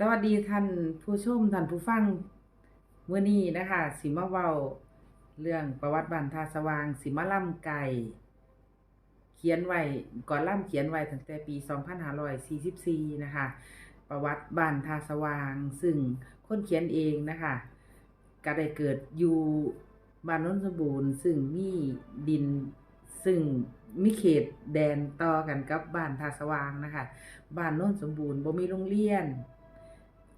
สวัสดีท่านผู้ชมท่านผู้ฟังเมื้อนี้นะคะสิมาเว้าเรื่องประวัติบ้านทาสว่าง สิมาล่ำไก่เขียนไว้ก่อนล่ำเขียนไว้ตั้งแต่ปี 2544 นะคะ ประวัติบ้านทาสว่าง ซึ่งคนเขียนเองนะคะก็ได้เกิดอยู่บ้านนนสมบูรณ์ ซึ่งมีดินซึ่งมีเขตแดนต่อกันกับบ้านทาสว่างนะคะบ้านนนสมบูรณ์บ่มีโรงเรียน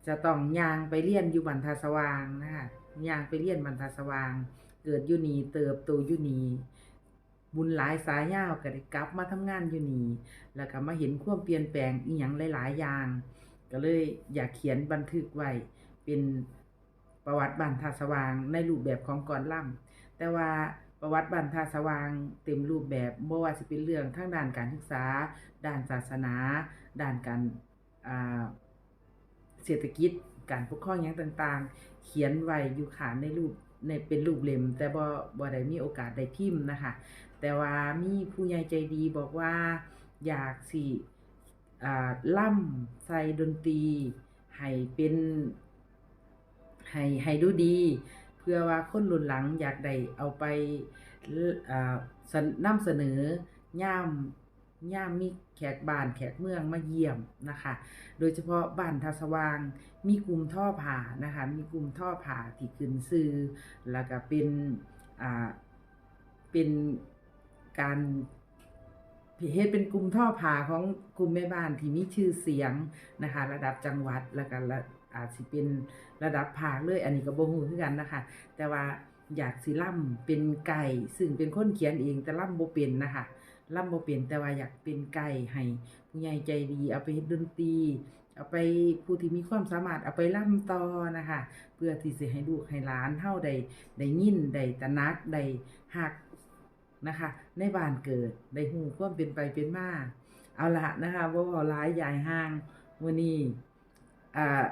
จะต้องย่างไปเรียนอยู่บรรทาสว่างนะคะย่างไปเรียนบรรทาสว่าง เกิดยู่นี่เติบโตยู่นี่บุญหลายสายยาวก็ได้กลับมาทำงานอยู่นี่แล้วก็มาเห็นความเปลี่ยนแปลงอีหยังหลาย ๆ อย่าง ก็เลยอยากเขียนบันทึกไว้เป็นประวัติบ้านทาสว่างในรูปแบบของก่อนล่ำแต่ว่าประวัติบ้านทาสว่างเต็มรูปแบบบ่ว่าสิเป็นเรื่องทางด้านการศึกษา ด้านศาสนา ด้านการอ่า เศรษฐกิจ การปกครองหยังต่างๆ เขียนไว้อยู่ขานในรูปในเป็นรูปเล่มแต่บ่บ่ได้มีโอกาสได้พิมพ์นะคะ แต่ว่ามีผู้ใหญ่ใจดีบอกว่าอยากสิอ่าล่ำใส่ดนตรีให้เป็นให้ให้ดูดี เพื่อว่าคนรุ่นหลังอยากได้เอาไปอ่านนำเสนอย่าม ย่ามมีแขกบ้านแขกเมืองมาเยี่ยมนะคะ โดยเฉพาะบ้านทาสว่าง มีกลุ่มท่อผ่านะคะ มีกลุ่มท่อผ่าที่ขึ้นซื้อ แล้วก็เป็นอ่าเป็นการเฮ็ดเป็นกลุ่มท่อผ่าของกลุ่มแม่บ้านที่มีชื่อเสียงนะคะ ระดับจังหวัดแล้วก็ระอาจสิเป็นระดับภาคเลย อันนี้ก็บ่ฮู้คือกันนะคะ แต่ว่าอยากสิล่ำเป็นไก่ซึ่งเป็นคนเขียนเองแต่ล่ำบ่เป็นนะคะ ล่ำบ่เป็นแต่ว่าอยากเป็นไก่ให้ผู้ใหญ่ใจดีเอาไปเฮ็ดดนตรีเอาไปผู้ที่มีความสามารถเอาไปล่ำต่อนะคะ เพื่อที่สิให้ลูกให้หลานเฮาได้ได้ยินได้ตระหนักได้ฮักนะคะ ในบ้านเกิดได้ฮู้ความเป็นไปเป็นมาเอาละนะคะบ่เว้าลายยายห่างมื้อนี้อ่า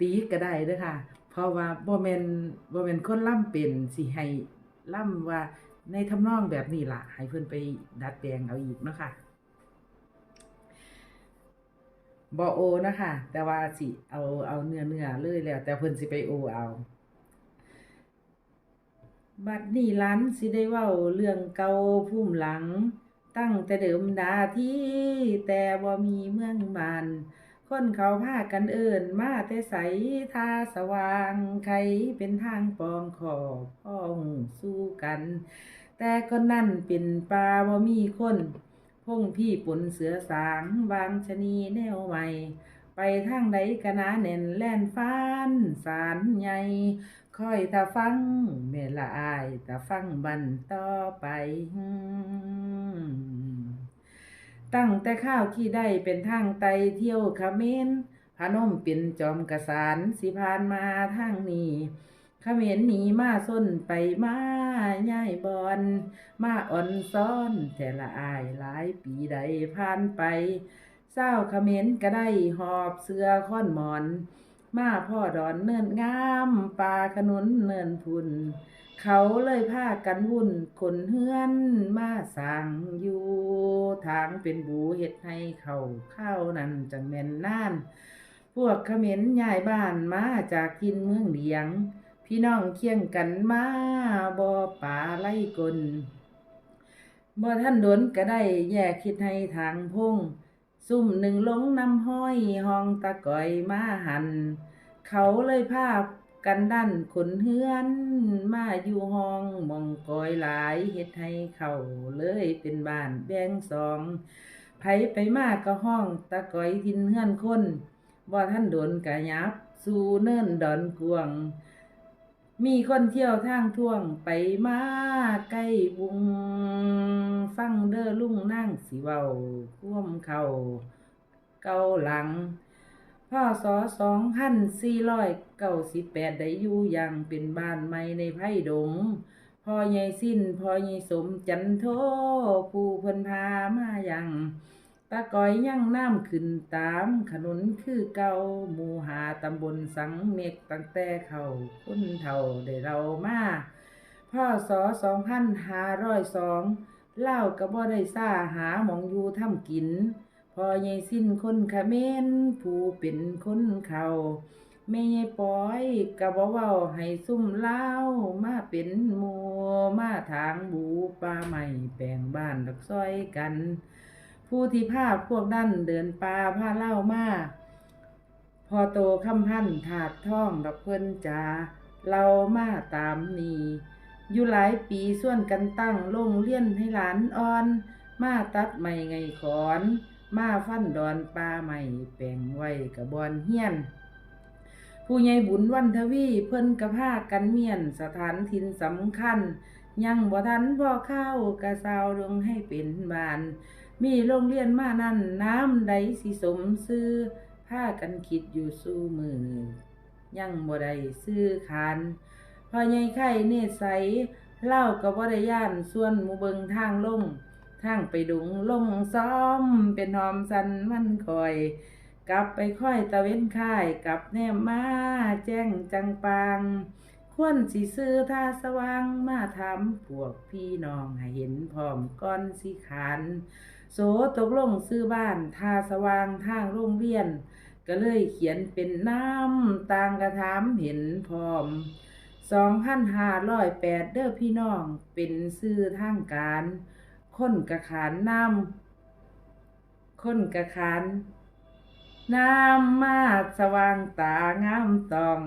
ตีก็ได้ด้อค่ะ เพราะว่าบ่แม่นบ่แมนคนล่ำเป็นสิให้ล่ำว่า ในทำนองแบบนี้ล่ะ ให้เพิ่อนไปดัดแปลงเอาอีกนะค่ะบ่โอนะคะ แต่ว่าสิเอาเอาเนื้อเนื้อเลยแล้ว แต่เพิ่นสิไปโอเอา บัดนี้หลานสิได้เว้าเรื่องเก่าภูมิหลัง ตั้งแต่เดิมดาที่แต่บ่มีเมืองบาน คนเขาพากันเอิ้นมาแต่ไสทาสว่างใครเป็นทางปองขอบพ้องสู้กัน แต่ก็นั่นเป็นป่าบ่มีคนพงพี่ปนเสือสางวางชะนีแนวใหม่ ไปทางใดกะนาแน่นแล่นฟ้านสารใหญ่คอยตาฟังแม่ละอายตาฟังบันต่อไป ตั้งแต่ข้าวที่ได้เป็นทางไตเที่ยวเขมรพนมเป็นจอมกสารสิพานมาทางนี้เขมรหนีมาส้นไปมาย่ายบอน มาอ่อนซ้อน แต่ละอายหลายปีใดผ่านไปเศร้าเขมรก็ได้หอบเสื้อค้อนหมอน มาพ่อดอนเนินงามป่าขนุนเนินพุน เขาเลยพากันวุ่นคนเฮือนมาสั่งอยู่ทางเป็นบูเฮ็ดให้เขาเข้านั่นจังแม่นน่าน พวกเขมรยายบ้านมาจากทินเมืองเลียง พี่น้องเคียงกันมาบ่ป่าไล่กลบ่ท่านโดนก็ได้แยกคิดให้ทางพง ซุ่มหนึ่งลงน้ำห้อยห้องตะก่อยมาหัน เขาเลยพาพกันดันขนเฮือนมาอยู่ห้องมองกอยหลายเฮ็ดให้เขาเลยเป็นบ้านแบ่งสองไผไปมาก็ห้องตะก่อยทินเฮือนคนบ่ท่านโดนกะยับ สู่เนินดอนกวง มีคนเที่ยวทางท่วงไปมาใกล้บุง ฟังเด้อลุงนั่งสิเว้าพ่วมเขา เกาหลังพ่อสอสองพันสี่ร้อยเก้าสิบแปดได้อยู่อย่างเป็นบ้านใหม่ในไผ่ดงพ่อใหญ่สิ้นพ่อใหญ่สมจันโทผู้เพิ่นพามาอยัง ตะกอยยังน้ำขึ้นตามขนุนคือเก่าหมู่หาตำบลสังเมกตั้งแต่เขาคุณเท่าได้เรามาพ่อสอสองพันห้าร้อยสองเล่าก็บ่ได้ซ่าหาหมองอยู่ทำกิน พอใหญ่สิ้นคนขเมรผู้เป็นคนเขาแม่ใหญ่ปอยก็บ่เว้าให้ซุ่มเล่ามาเป็นหมู่มาทางบูป่าไม้แปลงบ้านดักซอยกัน ผู้ที่พาพพวกนั้นเดินป่าพาเล่ามาพอโตคำพันถาดท่องดอกเพิ่นจาเรามาตามนีอยู่หลายปีส่วนกันตั้งโรงเรียนให้หลานอ่อน มาตัดไม้ไงขอน มาฟันดอนป่าไม้แปลงไว้กะบอนเฮียน ผู้ใหญ่บุญวันทวีเพิ่นกระพากันเมียนสถานทินสำคัญ ยังบ่ทันพ่อเข้ากระสาวลงให้เป็นบ้าน มีโรงเรียนมานั่นน้ำใดสิสมซื้อพากันคิดอยู่สู้มือยังบ่ได้ซื้อคานพอใหญ่ไข่เนตรใสเล่าก็บ่ได้ย่านส่วนหมูเบิงทางลงทางไปดุงลงซ้อม เป็นหอมสันมันคอย กลับไปค่อยตะเว้นค่ายกลับแนมมาแจ้งจังปางควรสิซื้อท่าสว่างมาทำพวกพี่น้องให้เห็นพร้อมก้อนสิขาน โสตกลงซื้อบ้านท่าสว่างทางโรงเรียน ก็เลยเขียนเป็นน้ำต่างกระถามเห็นพร้อม2,508เด้อพี่น้องเป็นซื้อทางการ คนกระขานน้ำคนกระขานน้ำมาสว่างตางามตอง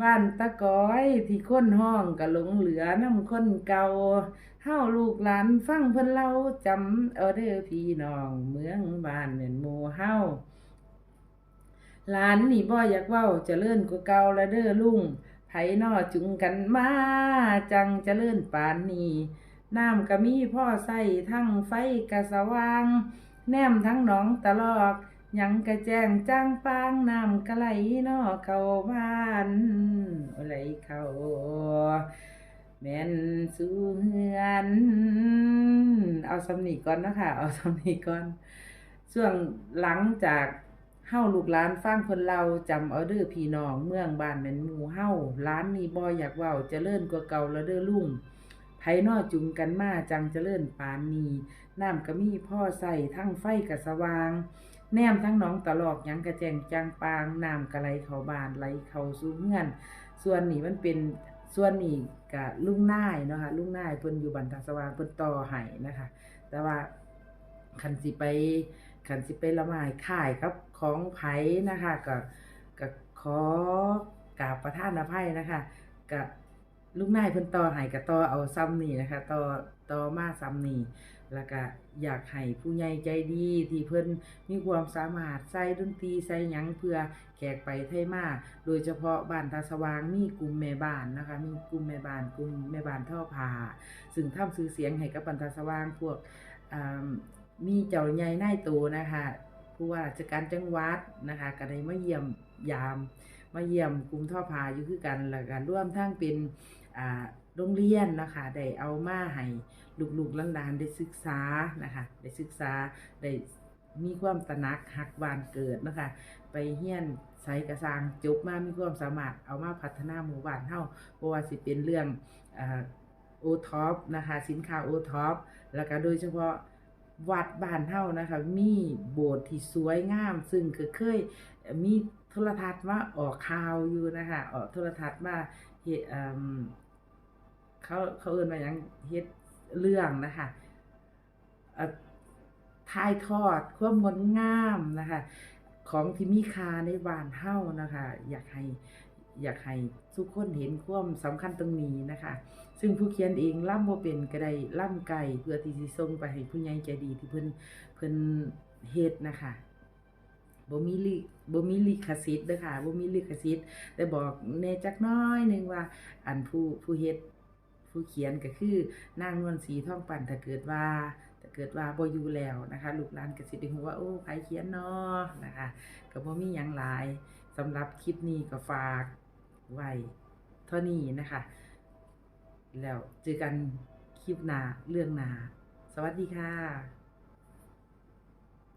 บ้านตะก้อยที่ค้นห้องกะหลงเหลือน้ำค้นเก่า เฮาลูกหลานฟังเพิ่นเล่าจำเอาเด้อพี่น้องเมืองบ้านเหมือนหมู่เฮาหลานนี่บ่อยากเว้าเจริญกว่าเก่าละเด้อลุงไผนอจุงกันมาจังเจริญปานนี้น้ำก็มีพ่อใส่ทั้งไฟกะสว่าง แนมทั้งหนองตลอกยังกระแจงจ้างปางน้ำกะไหลนอเข้าบ้านไหลเข้า แม่นสูเฮือน เอาสำนีก่อนนะคะเอาสำนีก่อน ช่วงหลังจากเฮาลูกหลานฟังเพิ่นเล่าจำเอาเด้อพี่น้องเมืองบ้านแม่นหมู่เฮาร้านนี้บ่อยากเว้าเจริญกว่าเก่าแล้วเด้อลุงไผนอจุงกันมาจังจะเจริญปานนี้น้ำก็มีพ่อใส่ทั้งไฟก็สว่าง แนมทั้งหนองตลอกยังกระแจงจางปางน้ำกระไหลเขาบานไหลเขาสู่เฮือน ส่วนนี้มันเป็น ส่วนนี้กับลุงนายเนาะค่ะลุงนายเพิ่นอยู่บันทาสว่างเพิ่นต่อให้นะคะ แต่ว่าคันสิไปคันสิไปละไมายขายครับของไผนะคะกับกับขอกราบประทานอภัยนะคะกับลุงนายเพิ่นต่อให้กับต่อเอาซ้ำนี่นะคะต่อ ต่อมาซ้ำนี่แล้วก็อยากให้ผู้ใหญ่ใจดีที่เพิ่นมีความสามารถใส่ดนตรีใส่หยังเพื่อแขกไปไทยมาโดยเฉพาะบ้านตาสว่างมีกลุ่มแม่บ้านนะคะ มีกลุ่มแม่บ้านกลุ่มแม่บ้านท่อผาซึ่งทำซื้อเสียงให้กับบ้านตาสว่างพวกมีเจ้าใหญ่นายโตนะคะผู้ว่าราชการจังหวัดนะคะก็ได้มาเยี่ยมยาม มาเยี่ยมกลุ่มท่อพาอยู่คือกันแล้วก็ร่วมทั้งเป็นโรงเรียนนะคะได้เอามาให้ลูกๆหลานๆได้ศึกษานะคะได้ศึกษาได้มีความตระหนักหักบานเกิดนะคะ ไปเฮียนไสกระสร้างจบมามีความสามารถเอามาพัฒนาหมู่บ้านเฮาบ่ว่าสิเป็นเรื่องโอท็อปนะคะสินค้าโอท็อปแล้วก็โดยเฉพาะวัดบ้านเฮานะคะ มีโบสถ์ที่สวยงาม ซึ่งเคยมีโทรทัศน์มาออกข่าวอยู่นะคะออกโทรทัศน์มา เขาเขาเอิ้นว่าหยังเฮ็ดเรื่องนะคะเอ่อถ่ายทอดความงดงามนะคะ ของที่มีค่าในบ้านเฮานะคะ อยากให้อยากให้ทุกคนเห็นความสำคัญตรงนี้นะคะ ซึ่งผู้เขียนเองล่ำบ่เป็นก็ได้ล่ำไก่เพื่อที่สิส่งไปให้ผู้ใหญ่ใจดีที่เพิ่นเพิ่นเฮ็ดนะคะบ่มีลิบ่มีลิขสิทธิ์เด้อค่ะบ่มีลิขสิทธิ์แต่บอกแน่จักน้อยหนึงว่า อันผู้ผู้เฮ็ด ผู้เขียนก็คือนางนวลสีทองปั่นถ้าเกิดว่าถ้าเกิดว่าบ่อยู่แล้วนะคะลูกหลานก็สิได้ฮู้ว่าโอ้ใครเขียนเนาะนะคะก็บ่มีหยังหลายสำหรับคลิปนี้ก็ฝากไว้เท่านี้นะคะ แล้วเจอกันคลิปหน้าเรื่องหน้าสวัสดีค่ะ